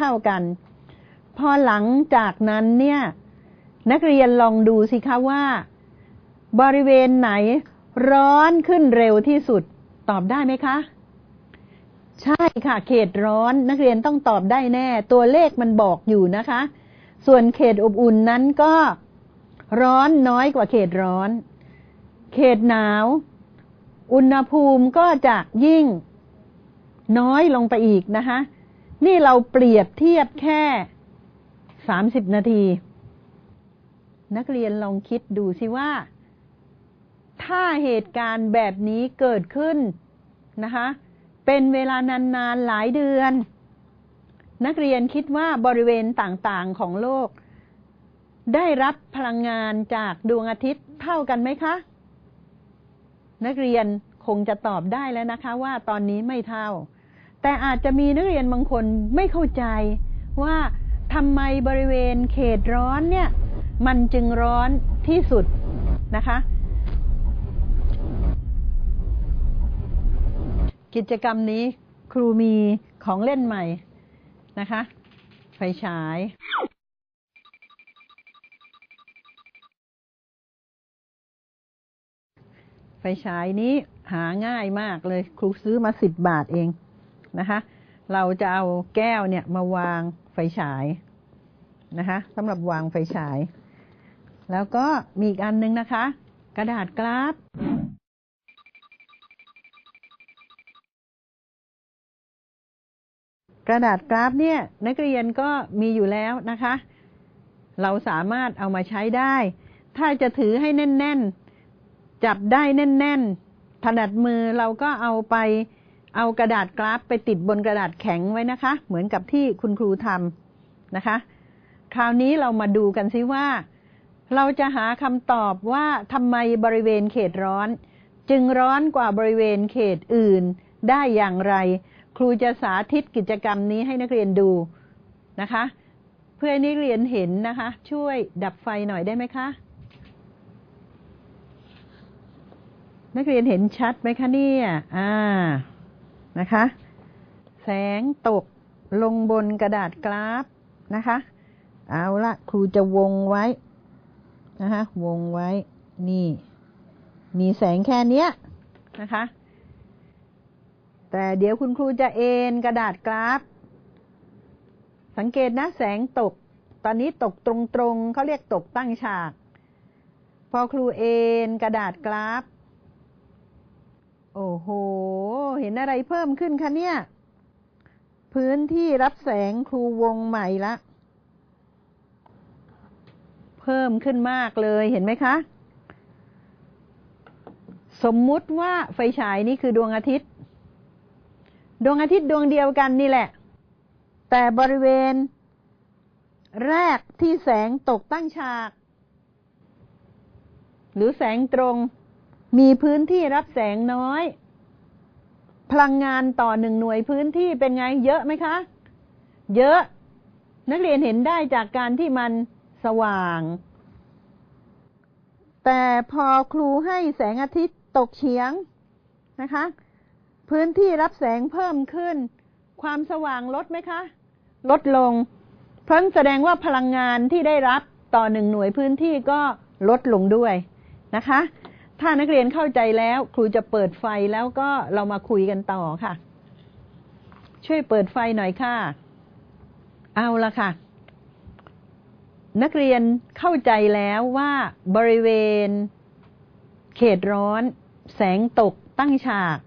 เท่ากัน พอหลังจากนั้นเนี่ย นักเรียนลองดูสิคะว่า บริเวณไหนร้อนขึ้นเร็วที่สุด ตอบได้ไหมคะ ใช่ค่ะ เขตร้อนนักเรียนต้องตอบได้แน่ ตัวเลขมันบอกอยู่นะคะ ส่วนเขตอบอุ่นนั้นก็ร้อนน้อยกว่าเขตร้อน เขตหนาว อุณหภูมิก็จะยิ่งน้อยลงไปอีกนะคะ นี่เราเปรียบเทียบแค่สามสิบนาที นักเรียนลองคิดดูสิว่า ถ้าเหตุการณ์แบบนี้เกิดขึ้นนะคะ เป็นเวลานานๆหลายเดือน นักเรียนคิดว่าบริเวณต่างๆของโลก ได้รับพลังงานจากดวงอาทิตย์เท่ากันไหมคะ นักเรียนคงจะตอบได้แล้วนะคะว่าตอนนี้ไม่เท่า แต่อาจจะมีนักเรียนบางคนไม่เข้าใจว่าทำไมบริเวณเขตร้อนเนี่ย มันจึงร้อนที่สุดนะคะ กิจกรรมนี้ครูมีของเล่นใหม่นะคะ ไฟฉายไฟฉายนี้หาง่ายมากเลย ครูซื้อมาสิบบาทเอง นะคะ เราจะเอาแก้วเนี่ยมาวางไฟฉายนะคะสำหรับวางไฟฉาย แล้วก็มีอีกอันนึงนะคะ กระดาษกราฟกระดาษกราฟเนี่ยนักเรียนก็มีอยู่แล้วนะคะ เราสามารถเอามาใช้ได้ ถ้าจะถือให้แน่น ๆ จับได้แน่น ๆ ถนัดมือเราก็เอาไป เอากระดาษกราฟไปติดบนกระดาษแข็งไว้นะคะ เหมือนกับที่คุณครูทำนะคะ คราวนี้เรามาดูกันซิว่า เราจะหาคำตอบว่าทำไมบริเวณเขตร้อน จึงร้อนกว่าบริเวณเขตอื่นได้อย่างไร ครูจะสาธิตกิจกรรมนี้ให้นักเรียนดูนะคะ เพื่อให้นักเรียนเห็นนะคะ ช่วยดับไฟหน่อยได้ไหมคะนักเรียนเห็นชัดไหมคะเนี่ย อ่า นะคะ แสงตกลงบนกระดาษกราฟนะคะ เอาละครูจะวงไว้นะคะวงไว้นี่ มีแสงแค่เนี้ยนะคะ แต่เดี๋ยวคุณครูจะเอ็นกระดาษกราฟ สังเกตนะแสงตก ตอนนี้ตกตรงๆเขาเรียกตกตั้งฉาก พอครูเอ็นกระดาษกราฟ โอ้โห เห็นอะไรเพิ่มขึ้นคะเนี่ย พื้นที่รับแสงครูวงใหม่ละ เพิ่มขึ้นมากเลยเห็นไหมคะ สมมุติว่าไฟฉายนี้คือดวงอาทิตย์ ดวงอาทิตย์ดวงเดียวกันนี่แหละ แต่บริเวณ แรกที่แสงตกตั้งฉาก หรือแสงตรง มีพื้นที่รับแสงน้อย พลังงานต่อหนึ่งหน่วยพื้นที่เป็นไง เยอะไหมคะ เยอะ นักเรียนเห็นได้จากการที่มันสว่าง แต่พอครูให้แสงอาทิตย์ตกเฉียงนะคะ พื้นที่รับแสงเพิ่มขึ้น ความสว่างลดไหมคะ ลดลง เพราะแสดงว่าพลังงานที่ได้รับต่อหนึ่งหน่วยพื้นที่ก็ลดลงด้วยนะคะ ถ้านักเรียนเข้าใจแล้ว ครูจะเปิดไฟแล้วก็เรามาคุยกันต่อค่ะ ช่วยเปิดไฟหน่อยค่ะ เอาละค่ะ นักเรียนเข้าใจแล้วว่าบริเวณ เขตร้อน แสงตกตั้งฉาก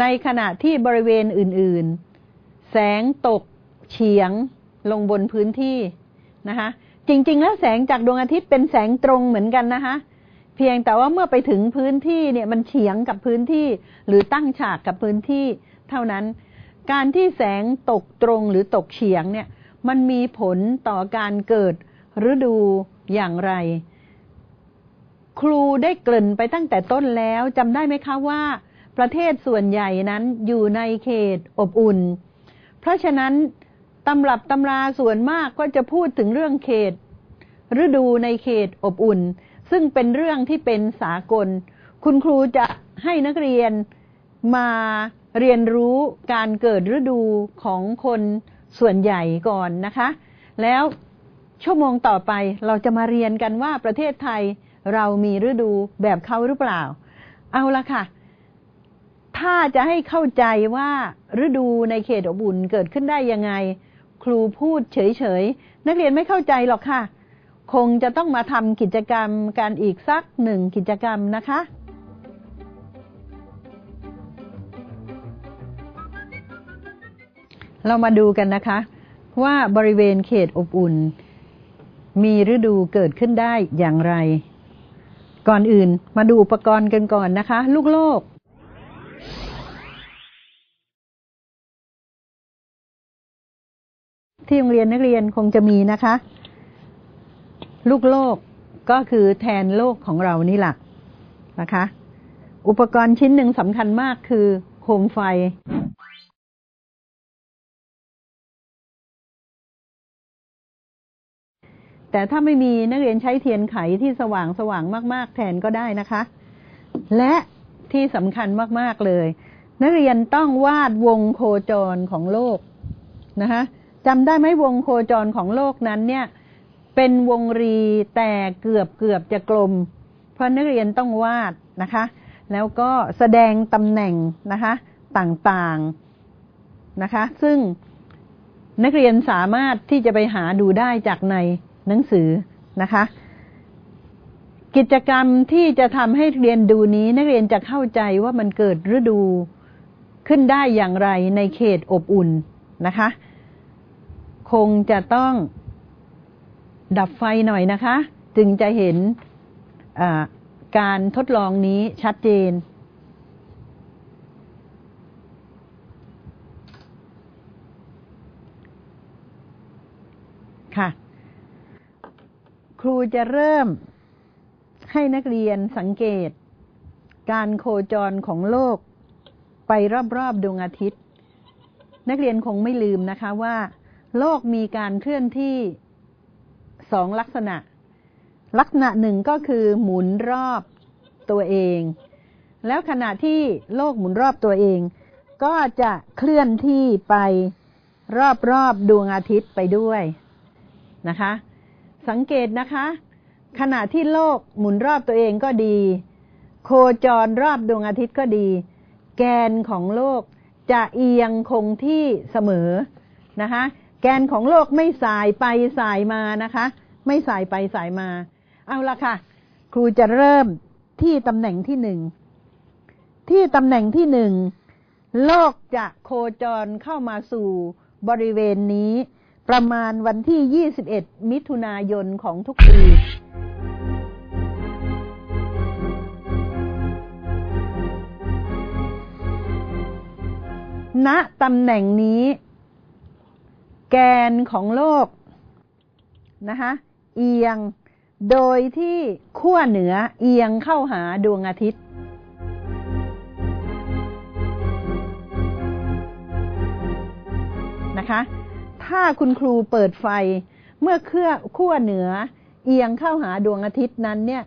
ในขณะที่บริเวณอื่น ๆ แสงตกเฉียงลงบนพื้นที่นะคะ จริง ๆ แล้วแสงจากดวงอาทิตย์เป็นแสงตรงเหมือนกันนะคะ พียงแต่ว่าเมื่อไปถึงพื้นที่เนี่ยมันเฉียงกับพื้นที่ หรือตั้งฉากกับพื้นที่ เท่านั้น การที่แสงตกตรงหรือตกเฉียงเนี่ย มันมีผลต่อการเกิดฤดูอย่างไร ครูได้เกริ่นไปตั้งแต่ต้นแล้วจำได้ไหมคะว่า ประเทศส่วนใหญ่นั้นอยู่ในเขตอบอุ่น เพราะฉะนั้นตำรับตำราส่วนมากก็จะพูดถึงเรื่องเขต ฤดูในเขตอบอุ่น ซึ่งเป็นเรื่องที่เป็นสากล คุณครูจะให้นักเรียนมาเรียนรู้การเกิดฤดูของคนส่วนใหญ่ก่อนนะคะ แล้วชั่วโมงต่อไปเราจะมาเรียนกันว่าประเทศไทยเรามีฤดูแบบเขาหรือเปล่า เอาละค่ะ ถ้าจะให้เข้าใจว่าฤดูในเขตอบอุ่นเกิดขึ้นได้ยังไง ครูพูดเฉยๆ นักเรียนไม่เข้าใจหรอกค่ะ คงจะต้องมาทำกิจกรรมการอีกสักหนึ่งกิจกรรมนะคะ เรามาดูกันนะคะ ว่าบริเวณเขตอบอุ่น มีฤดูเกิดขึ้นได้อย่างไร ก่อนอื่นมาดูอุปกรณ์กันก่อนนะคะ ลูกโลกที่โรงเรียนนักเรียนคงจะมีนะคะ ลูกโลกก็คือแทนโลกของเรานี่แหละนะคะ อุปกรณ์ชิ้นหนึ่งสำคัญมากคือโคมไฟแต่ถ้าไม่มีนักเรียนใช้เทียนไขที่สว่างสว่างมาก ๆ แทนก็ได้นะคะ และที่สำคัญมาก ๆ เลย นักเรียนต้องวาดวงโคจรของโลกนะคะจำได้ไหมวงโคจรของโลกนั้นเนี่ย เป็นวงรีแต่เกือบเกือบจะกลม เพราะนักเรียนต้องวาดนะคะ แล้วก็แสดงตำแหน่งนะคะ ต่างๆนะคะ ซึ่งนักเรียนสามารถที่จะไปหาดูได้จากในหนังสือนะคะ กิจกรรมที่จะทำให้เรียนดูนี้นักเรียนจะเข้าใจว่ามันเกิดฤดูขึ้นได้อย่างไรในเขตอบอุ่นนะคะ คงจะต้อง ดับไฟหน่อยนะคะ จึงจะเห็นการทดลองนี้ชัดเจน ค่ะ ครูจะเริ่มให้นักเรียนสังเกต การโคจรของโลกไปรอบๆดวงอาทิตย์ นักเรียนคงไม่ลืมนะคะว่า โลกมีการเคลื่อนที่ สองลักษณะ ลักษณะหนึ่งก็คือหมุนรอบตัวเอง แล้วขณะที่โลกหมุนรอบตัวเอง ก็จะเคลื่อนที่ไปรอบๆดวงอาทิตย์ไปด้วยนะคะ สังเกตนะคะ ขณะที่โลกหมุนรอบตัวเองก็ดี โคจรรอบดวงอาทิตย์ก็ดี แกนของโลกจะเอียงคงที่เสมอนะคะ แกนของโลกไม่สายไปสายมานะคะ ไม่สายไปสายมา เอาละค่ะ ครูจะเริ่มที่ตำแหน่งที่หนึ่งที่ตำแหน่งที่หนึ่งโลกจะโคจรเข้ามาสู่บริเวณนี้ ประมาณวันที่ 21 มิถุนายนของทุกปีณตำแหน่งนี้ แกนของโลกนะคะเอียงโดยที่ขั้วเหนือเอียงเข้าหาดวงอาทิตย์ นะคะ ถ้าคุณครูเปิดไฟเมื่อเครื่อขั้วเหนือ เอียงเข้าหาดวงอาทิตย์นั้นเนี่ย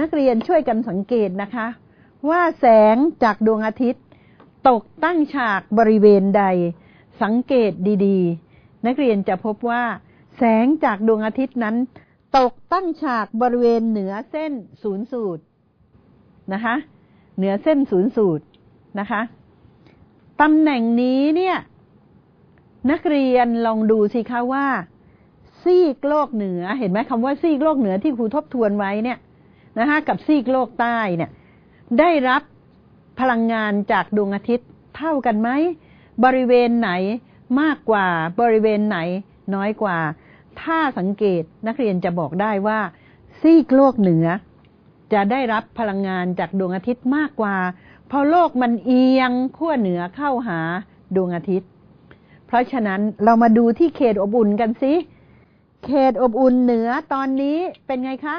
นักเรียนช่วยกันสังเกตนะคะ ว่าแสงจากดวงอาทิตย์ ตกตั้งฉากบริเวณใด สังเกตดีๆ นักเรียนจะพบว่า แสงจากดวงอาทิตย์นั้น ตกตั้งฉากบริเวณเหนือเส้นศูนย์สูตรนะคะ เหนือเส้นศูนย์สูตรนะคะตำแหน่งนี้เนี่ยนักเรียนลองดูสิคะว่า ซีกโลกเหนือเห็นไหมคำว่าซีกโลกเหนือที่ครูทบทวนไว้เนี่ยนะคะกับซีกโลกใต้เนี่ย ได้รับพลังงานจากดวงอาทิตย์เท่ากันไหมบริเวณไหน มากกว่าบริเวณไหนน้อยกว่า ถ้าสังเกตนักเรียนจะบอกได้ว่า ซีกโลกเหนือ จะได้รับพลังงานจากดวงอาทิตย์มากกว่า เพราะโลกมันเอียงขั้วเหนือเข้าหาดวงอาทิตย์ เพราะฉะนั้นเรามาดูที่เขตอบอุ่นกันสิเขตอบอุ่นเหนือตอนนี้เป็นไงคะ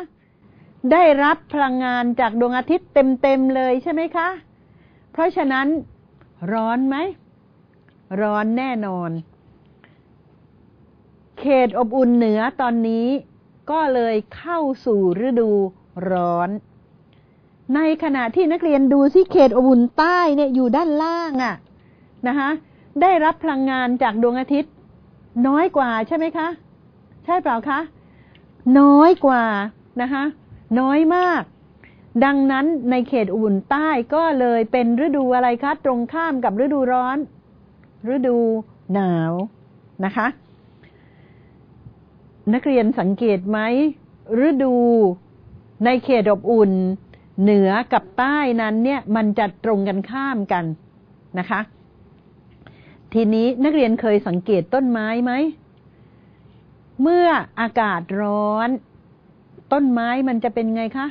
ได้รับพลังงานจากดวงอาทิตย์เต็มๆเลยใช่ไหมคะ เพราะฉะนั้นร้อนไหม ร้อนแน่นอน เขตอบอุ่นเหนือตอนนี้ก็เลยเข้าสู่ฤดูร้อน ในขณะที่นักเรียนดูที่เขตอบอุ่นใต้เนี่ยอยู่ด้านล่างอะ่ะนะคะได้รับพลังงานจากดวงอาทิตย์ น้อยกว่าใช่ไหมคะ ใช่เปล่าคะน้อยกว่านะคะน้อยมาก ดังนั้นในเขตอุ่นใต้ก็เลยเป็นฤดูอะไรคะ ตรงข้ามกับฤดูร้อน ฤดูหนาวนะคะ นักเรียนสังเกตไหมฤดูในเขตอบอุ่น เหนือกับใต้นั้นเนี่ยมันจะตรงกันข้ามกันนะคะ ทีนี้นักเรียนเคยสังเกตต้นไม้ไหม เมื่ออากาศร้อน ต้นไม้มันจะเป็นไงคะ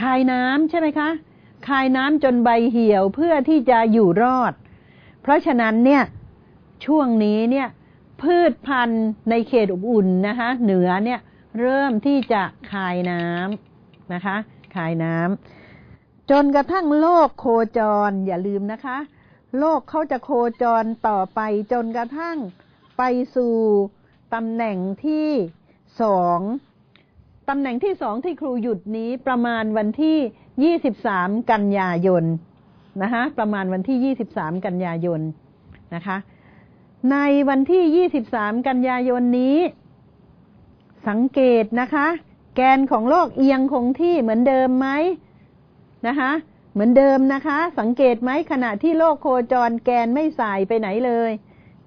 คายน้ำใช่ไหมคะคายน้ำจนใบเหี่ยวเพื่อที่จะอยู่รอด เพราะฉะนั้นเนี่ยช่วงนี้เนี่ยพืชพันธุ์ในเขตอบอุ่นนะคะเหนือเนี่ยเริ่มที่จะคายน้ำนะคะคายน้ำจนกระทั่งโลกโคจรอย่าลืมนะคะ โลกเขาจะโคจรต่อไปจนกระทั่งไปสู่ตำแหน่งที่สองตำแหน่งที่สองที่ครูหยุดนี้ประมาณวันที่ยี่สิบสามกันยายน นะคะประมาณวันที่ยี่สิบสามกันยายนนะคะ ในวันที่ยี่สิบสามกันยายนนี้ สังเกตนะคะ แกนของโลกเอียงคงที่เหมือนเดิมไหมนะคะ เหมือนเดิมนะคะ สังเกตไหมขณะที่โลกโคจรแกนไม่สายไปไหนเลย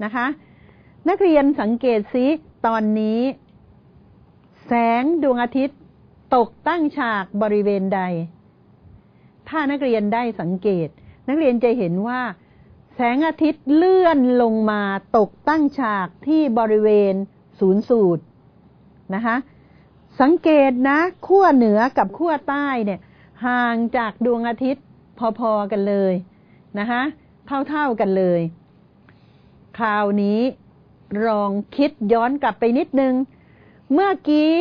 นะคะ นักเรียนสังเกตสิตอนนี้ แสงดวงอาทิตย์ตกตั้งฉากบริเวณใด ถ้านักเรียนได้สังเกต นักเรียนจะเห็นว่าแสงอาทิตย์เลื่อนลงมาตกตั้งฉากที่บริเวณศูนย์สูตรนะคะสังเกตนะขั้วเหนือกับขั้วใต้เนี่ยห่างจากดวงอาทิตย์พอๆกันเลยนะคะเท่าๆกันเลย คราวนี้ลองคิดย้อนกลับไปนิดนึง เมื่อกี้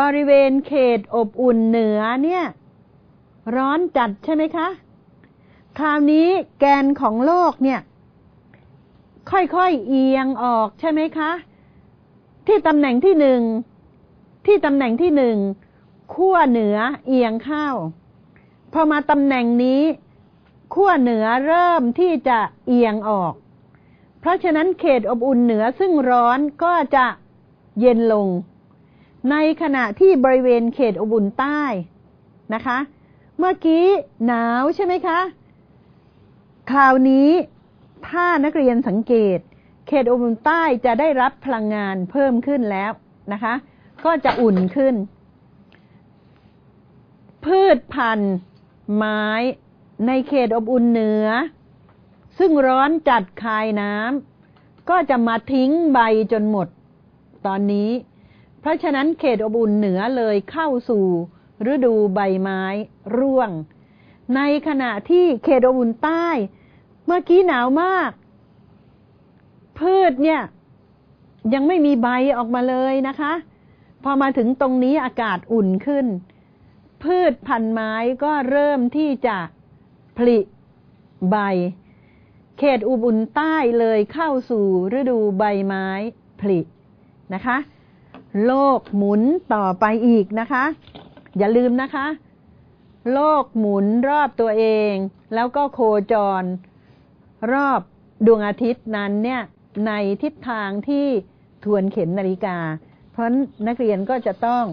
บริเวณเขตอบอุ่นเหนือเนี่ย ร้อนจัดใช่ไหมคะ คราวนี้แกนของโลกเนี่ย ค่อยๆเอียงออกใช่ไหมคะ ที่ตำแหน่งที่หนึ่งที่ตำแหน่งที่หนึ่งขั้วเหนือเอียงเข้าพอมาตำแหน่งนี้ขั้วเหนือเริ่มที่จะเอียงออก เพราะฉะนั้นเขตอบอุ่นเหนือซึ่งร้อนก็จะเย็นลง ในขณะที่บริเวณเขตอบอุ่นใต้นะคะ เมื่อกี้หนาวใช่ไหมคะ คราวนี้ถ้านักเรียนสังเกต เขตอบอุ่นใต้จะได้รับพลังงานเพิ่มขึ้นแล้วนะคะ ก็จะอุ่นขึ้น พืชพันธุ์ ไม้ในเขตอบอุ่นเหนือ ซึ่งร้อนจัดคายน้ำก็จะมาทิ้งใบจนหมดตอนนี้ เพราะฉะนั้นเขตอบอุ่นเหนือเลยเข้าสู่ ฤดูใบไม้ ร่วง ในขณะที่เขตอบอุ่นใต้ เมื่อกี้หนาวมาก พืชเนี่ย ยังไม่มีใบออกมาเลยนะคะ พอมาถึงตรงนี้อากาศอุ่นขึ้น พืชพันไม้ก็เริ่มที่จะผลิใบ เขตอุบุนใต้เลยเข้าสู่ฤดูใบไม้ผลินะคะ โลกหมุนต่อไปอีกนะคะ อย่าลืมนะคะ โลกหมุนรอบตัวเอง แล้วก็โคจร รอบดวงอาทิตย์นั้นเนี่ยในทิศทางที่ทวนเข็มนาฬิกา เพราะนักเรียนก็จะต้อง